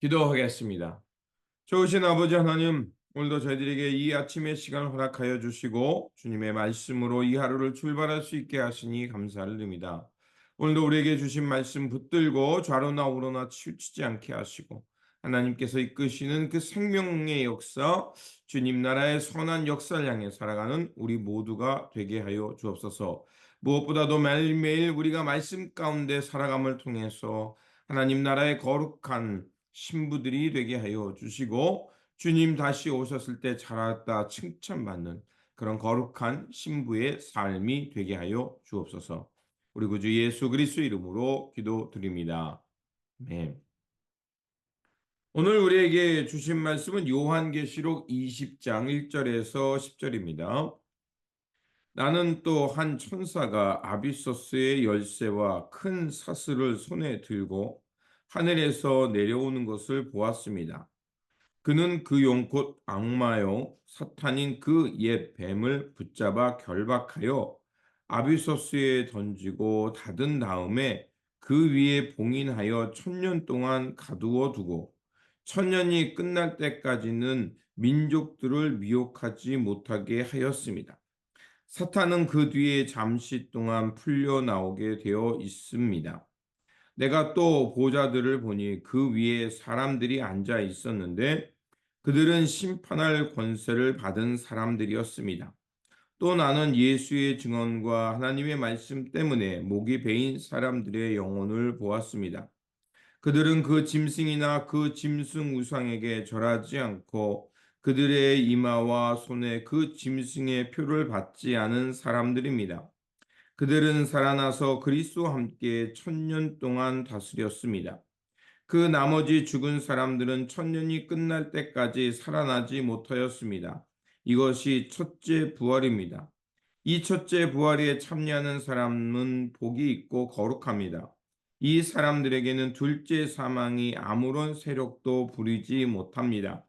기도하겠습니다. 좋으신 아버지 하나님, 오늘도 저희들에게 이 아침의 시간을 허락하여 주시고 주님의 말씀으로 이 하루를 출발할 수 있게 하시니 감사를 드립니다. 오늘도 우리에게 주신 말씀 붙들고 좌로나 우로나 치우치지 않게 하시고 하나님께서 이끄시는 그 생명의 역사, 주님 나라의 선한 역사를 향해 살아가는 우리 모두가 되게 하여 주옵소서. 무엇보다도 매일매일 우리가 말씀 가운데 살아감을 통해서 하나님 나라의 거룩한 신부들이 되게 하여 주시고 주님 다시 오셨을 때 잘했다 칭찬받는 그런 거룩한 신부의 삶이 되게 하여 주옵소서. 우리 구주 예수 그리스도 이름으로 기도드립니다. 네. 오늘 우리에게 주신 말씀은 요한계시록 20장 1절에서 10절입니다. 나는 또 한 천사가 아비소스의 열쇠와 큰 사슬을 손에 들고 하늘에서 내려오는 것을 보았습니다. 그는 그용곧 악마요 사탄인 그 옛 뱀을 붙잡아 결박하여 아비소스에 던지고 닫은 다음에 그 위에 봉인하여 천년 동안 가두어 두고 천년이 끝날 때까지는 민족들을 미혹하지 못하게 하였습니다. 사탄은 그 뒤에 잠시 동안 풀려 나오게 되어 있습니다. 내가 또 보좌들을 보니 그 위에 사람들이 앉아 있었는데 그들은 심판할 권세를 받은 사람들이었습니다. 또 나는 예수의 증언과 하나님의 말씀 때문에 목이 베인 사람들의 영혼을 보았습니다. 그들은 그 짐승이나 그 짐승 우상에게 절하지 않고 그들의 이마와 손에 그 짐승의 표를 받지 않은 사람들입니다. 그들은 살아나서 그리스도와 함께 천년 동안 다스렸습니다. 그 나머지 죽은 사람들은 천년이 끝날 때까지 살아나지 못하였습니다. 이것이 첫째 부활입니다. 이 첫째 부활에 참여하는 사람은 복이 있고 거룩합니다. 이 사람들에게는 둘째 사망이 아무런 세력도 부리지 못합니다.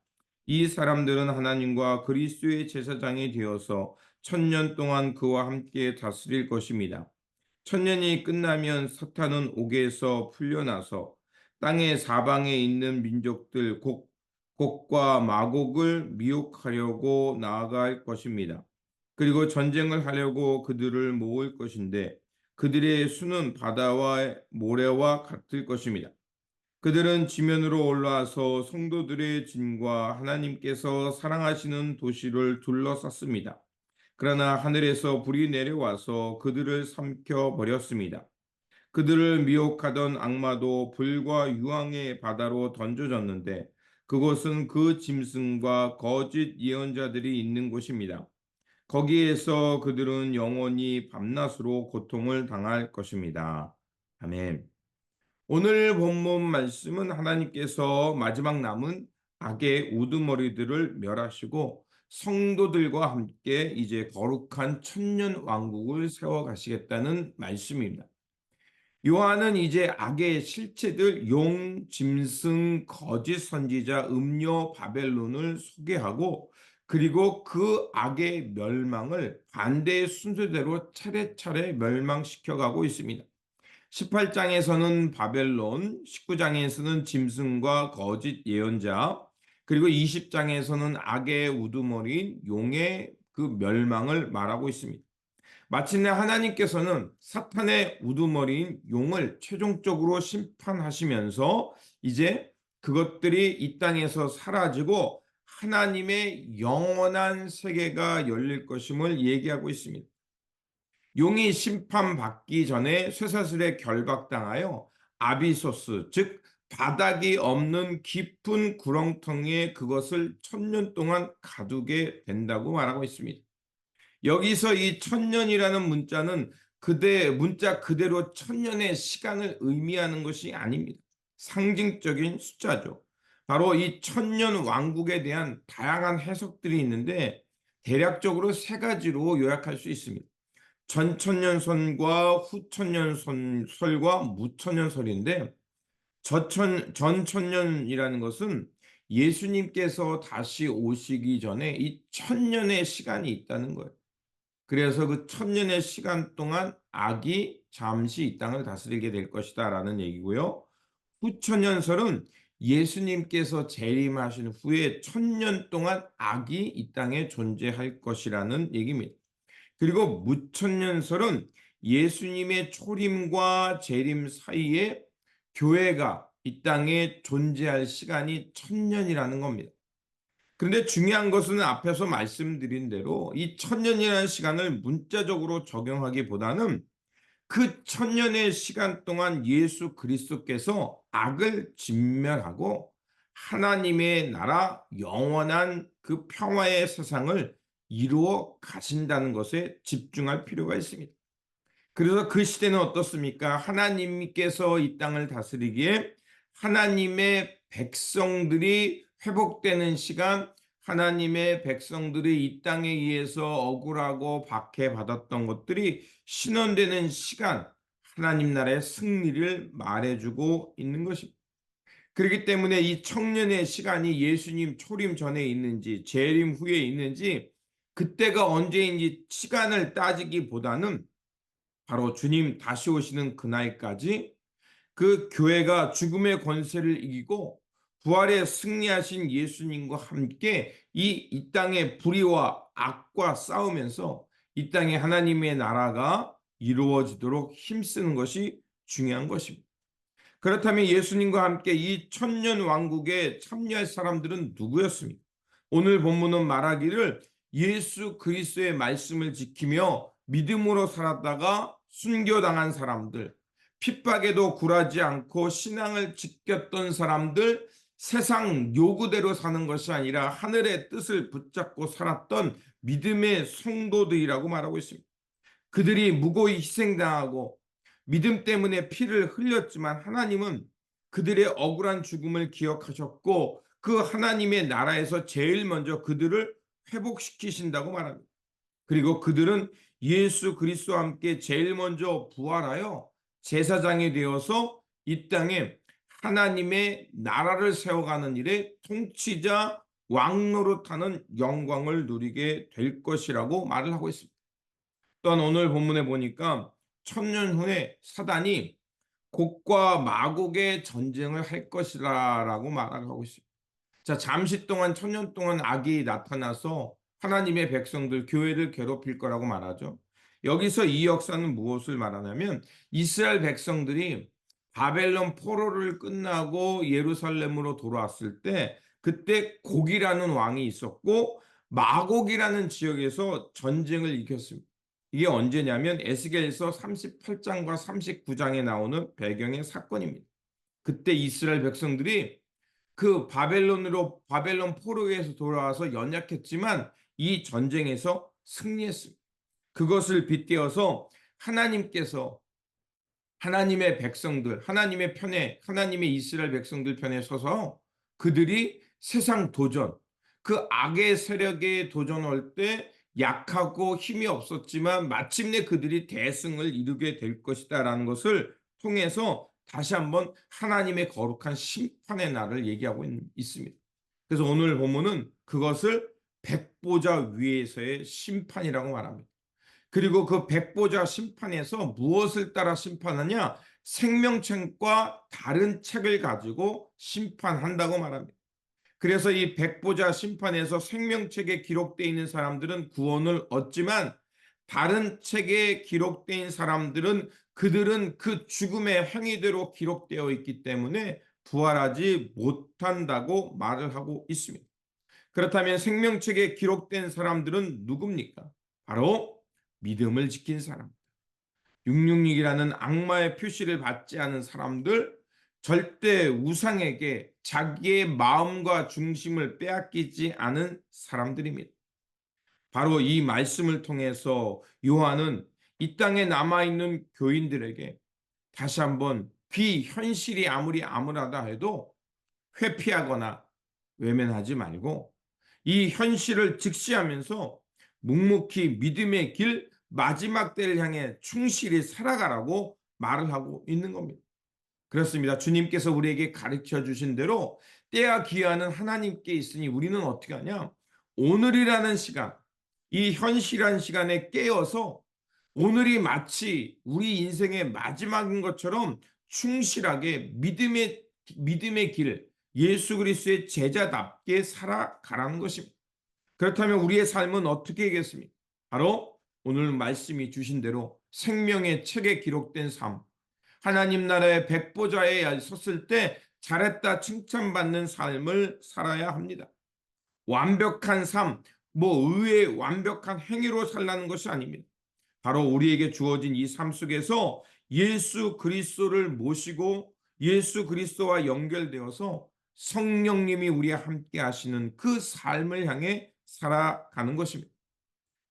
이 사람들은 하나님과 그리스도의 제사장이 되어서 천년 동안 그와 함께 다스릴 것입니다. 천년이 끝나면 사탄은 옥에서 풀려나서 땅의 사방에 있는 민족들 곡, 곡과 마곡을 미혹하려고 나아갈 것입니다. 그리고 전쟁을 하려고 그들을 모을 것인데 그들의 수는 바다와 모래와 같을 것입니다. 그들은 지면으로 올라와서 성도들의 진과 하나님께서 사랑하시는 도시를 둘러쌌습니다. 그러나 하늘에서 불이 내려와서 그들을 삼켜 버렸습니다. 그들을 미혹하던 악마도 불과 유황의 바다로 던져졌는데 그곳은 그 짐승과 거짓 예언자들이 있는 곳입니다. 거기에서 그들은 영원히 밤낮으로 고통을 당할 것입니다. 아멘. 오늘 본문 말씀은 하나님께서 마지막 남은 악의 우두머리들을 멸하시고 성도들과 함께 이제 거룩한 천년 왕국을 세워 가시겠다는 말씀입니다. 요한은 이제 악의 실체들 용, 짐승, 거짓 선지자, 음료, 바벨론을 소개하고 그리고 그 악의 멸망을 반대의 순서대로 차례차례 멸망시켜 가고 있습니다. 18장에서는 바벨론, 19장에서는 짐승과 거짓 예언자, 그리고 20장에서는 악의 우두머리인 용의 그 멸망을 말하고 있습니다. 마침내 하나님께서는 사탄의 우두머리인 용을 최종적으로 심판하시면서 이제 그것들이 이 땅에서 사라지고 하나님의 영원한 세계가 열릴 것임을 얘기하고 있습니다. 용이 심판받기 전에 쇠사슬에 결박당하여 아비소스, 즉 바닥이 없는 깊은 구렁텅이에 그것을 천년 동안 가두게 된다고 말하고 있습니다. 여기서 이 천년이라는 문자는 그대 문자 그대로 천년의 시간을 의미하는 것이 아닙니다. 상징적인 숫자죠. 바로 이 천년 왕국에 대한 다양한 해석들이 있는데 대략적으로 세 가지로 요약할 수 있습니다. 전천년선과 후천년설과 무천년설인데 저천, 전천년이라는 것은 예수님께서 다시 오시기 전에 이 천년의 시간이 있다는 거예요. 그래서 그 천년의 시간 동안 악이 잠시 이 땅을 다스리게 될 것이다 라는 얘기고요. 후천년설은 예수님께서 재림하신 후에 천년 동안 악이 이 땅에 존재할 것이라는 얘기입니다. 그리고 무천년설은 예수님의 초림과 재림 사이에 교회가 이 땅에 존재할 시간이 천년이라는 겁니다. 그런데 중요한 것은 앞에서 말씀드린 대로 이 천년이라는 시간을 문자적으로 적용하기보다는 그 천년의 시간 동안 예수 그리스도께서 악을 진멸하고 하나님의 나라 영원한 그 평화의 세상을 이루어 가신다는 것에 집중할 필요가 있습니다. 그래서 그 시대는 어떻습니까? 하나님께서 이 땅을 다스리기에 하나님의 백성들이 회복되는 시간, 하나님의 백성들이 이 땅에 의해서 억울하고 박해받았던 것들이 신원되는 시간, 하나님 나라의 승리를 말해주고 있는 것입니다. 그렇기 때문에 이 청년의 시간이 예수님 초림 전에 있는지 재림 후에 있는지 그때가 언제인지 시간을 따지기보다는 바로 주님 다시 오시는 그날까지 그 교회가 죽음의 권세를 이기고 부활에 승리하신 예수님과 함께 이, 이 땅의 불의와 악과 싸우면서 이 땅에 하나님의 나라가 이루어지도록 힘쓰는 것이 중요한 것입니다. 그렇다면 예수님과 함께 이 천년 왕국에 참여할 사람들은 누구였습니까? 오늘 본문은 말하기를 예수 그리스도의 말씀을 지키며 믿음으로 살았다가 순교당한 사람들, 핍박에도 굴하지 않고 신앙을 지켰던 사람들, 세상 요구대로 사는 것이 아니라 하늘의 뜻을 붙잡고 살았던 믿음의 성도들이라고 말하고 있습니다. 그들이 무고히 희생당하고 믿음 때문에 피를 흘렸지만 하나님은 그들의 억울한 죽음을 기억하셨고 그 하나님의 나라에서 제일 먼저 그들을 회복시키신다고 말합니다. 그리고 그들은 예수 그리스도와 함께 제일 먼저 부활하여 제사장이 되어서 이 땅에 하나님의 나라를 세워가는 일에 통치자 왕노릇하는 영광을 누리게 될 것이라고 말을 하고 있습니다. 또한 오늘 본문에 보니까 천년 후에 사단이 곡과 마곡의 전쟁을 할 것이라라고 말을 하고 있습니다. 자, 잠시 동안 천년 동안 악이 나타나서 하나님의 백성들 교회를 괴롭힐 거라고 말하죠. 여기서 이 역사는 무엇을 말하냐면 이스라엘 백성들이 바벨론 포로를 끝나고 예루살렘으로 돌아왔을 때 그때 곡이라는 왕이 있었고 마곡이라는 지역에서 전쟁을 이겼습니다. 이게 언제냐면 에스겔서 38장과 39장에 나오는 배경의 사건입니다. 그때 이스라엘 백성들이 그 바벨론으로 바벨론 포로에서 돌아와서 연약했지만 이 전쟁에서 승리했습니다. 그것을 빗대어서 하나님께서 하나님의 백성들, 하나님의 편에, 하나님의 이스라엘 백성들 편에 서서 그들이 세상 도전, 그 악의 세력에 도전할 때 약하고 힘이 없었지만 마침내 그들이 대승을 이루게 될 것이다라는 것을 통해서 다시 한번 하나님의 거룩한 심판의 날을 얘기하고 있 습니다. 그래서 오늘 본문은 그것을 백보자 위에서의 심판이라고 말합니다. 그리고 그 백보자 심판에서 무엇을 따라 심판하냐? 생명책과 다른 책을 가지고 심판한다고 말합니다. 그래서 이 백보자 심판에서 생명책에 기록되어 있는 사람들은 구원을 얻지만 다른 책에 있는 사람들은 그들은 그 죽음의 행위대로 기록되어 있기 때문에 부활하지 못한다고 말을 하고 있습니다. 그렇다면 생명책에 기록된 사람들은 누굽니까? 바로 믿음을 지킨 사람들. 666이라는 악마의 표시를 받지 않은 사람들, 절대 우상에게 자기의 마음과 중심을 빼앗기지 않은 사람들입니다. 바로 이 말씀을 통해서 요한은 이 땅에 남아있는 교인들에게 다시 한번 비현실이 아무리 암울하다 해도 회피하거나 외면하지 말고 이 현실을 직시하면서 묵묵히 믿음의 길 마지막 때를 향해 충실히 살아가라고 말을 하고 있는 겁니다. 그렇습니다. 주님께서 우리에게 가르쳐 주신 대로 때와 기한은 하나님께 있으니 우리는 어떻게 하냐? 오늘이라는 시간, 이 현실한 시간에 깨어서 오늘이 마치 우리 인생의 마지막인 것처럼 충실하게 믿음의 믿음의 길, 예수 그리스도의 제자답게 살아가라는 것입니다. 그렇다면 우리의 삶은 어떻게 되겠습니까? 바로 오늘 말씀이 주신 대로 생명의 책에 기록된 삶, 하나님 나라의 백보자에 섰을 때 잘했다 칭찬받는 삶을 살아야 합니다. 완벽한 삶, 뭐 의의 완벽한 행위로 살라는 것이 아닙니다. 바로 우리에게 주어진 이 삶 속에서 예수 그리스도를 모시고 예수 그리스도와 연결되어서 성령님이 우리와 함께 하시는 그 삶을 향해 살아가는 것입니다.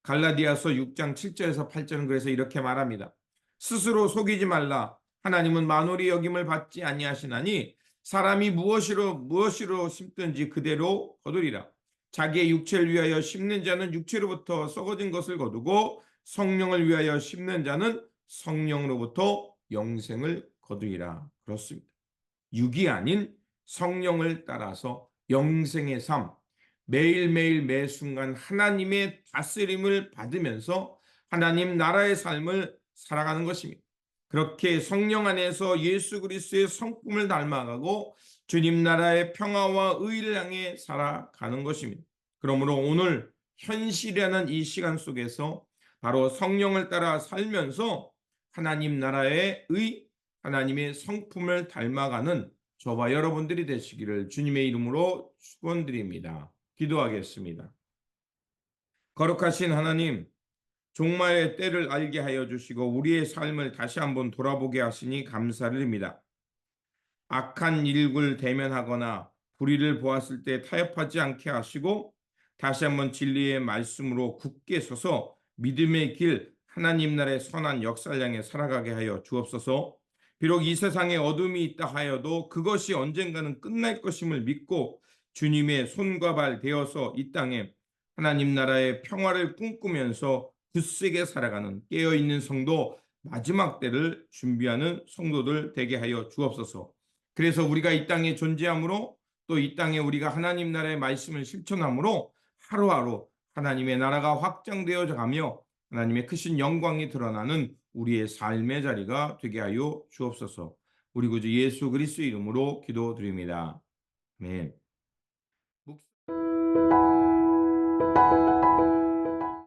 갈라디아서 6장 7절에서 8절은 그래서 이렇게 말합니다. 스스로 속이지 말라. 하나님은 만월이 여김을 받지 아니하시나니 사람이 무엇으로 무엇으로 심든지 그대로 거두리라. 자기의 육체를 위하여 심는 자는 육체로부터 썩어진 것을 거두고 성령을 위하여 심는 자는 성령으로부터 영생을 거두리라. 그렇습니다. 육이 아닌 성령을 따라서 영생의 삶, 매일매일 매 순간 하나님의 다스림을 받으면서 하나님 나라의 삶을 살아가는 것입니다. 그렇게 성령 안에서 예수 그리스도의 성품을 닮아가고 주님 나라의 평화와 의를 향해 살아가는 것입니다. 그러므로 오늘 현실이라는 이 시간 속에서 바로 성령을 따라 살면서 하나님 나라의 의, 하나님의 성품을 닮아가는 저와 여러분들이 되시기를 주님의 이름으로 축원드립니다. 기도하겠습니다. 거룩하신 하나님, 종말의 때를 알게 하여 주시고 우리의 삶을 다시 한번 돌아보게 하시니 감사드립니다. 악한 일을 대면하거나 불의를 보았을 때 타협하지 않게 하시고 다시 한번 진리의 말씀으로 굳게 서서 믿음의 길 하나님 나라의 선한 역사를 향해 살아가게 하여 주옵소서. 비록 이 세상에 어둠이 있다 하여도 그것이 언젠가는 끝날 것임을 믿고 주님의 손과 발 되어서 이 땅에 하나님 나라의 평화를 꿈꾸면서 굳세게 살아가는 깨어있는 성도 마지막 때를 준비하는 성도들 되게 하여 주옵소서. 그래서 우리가 이 땅에 존재함으로 또 이 땅에 우리가 하나님 나라의 말씀을 실천함으로 하루하루 하나님의 나라가 확장되어 가며 하나님의 크신 영광이 드러나는 우리의 삶의 자리가 되게 하여 주옵소서. 우리 구주 예수 그리스도 이름으로 기도드립니다. 아멘.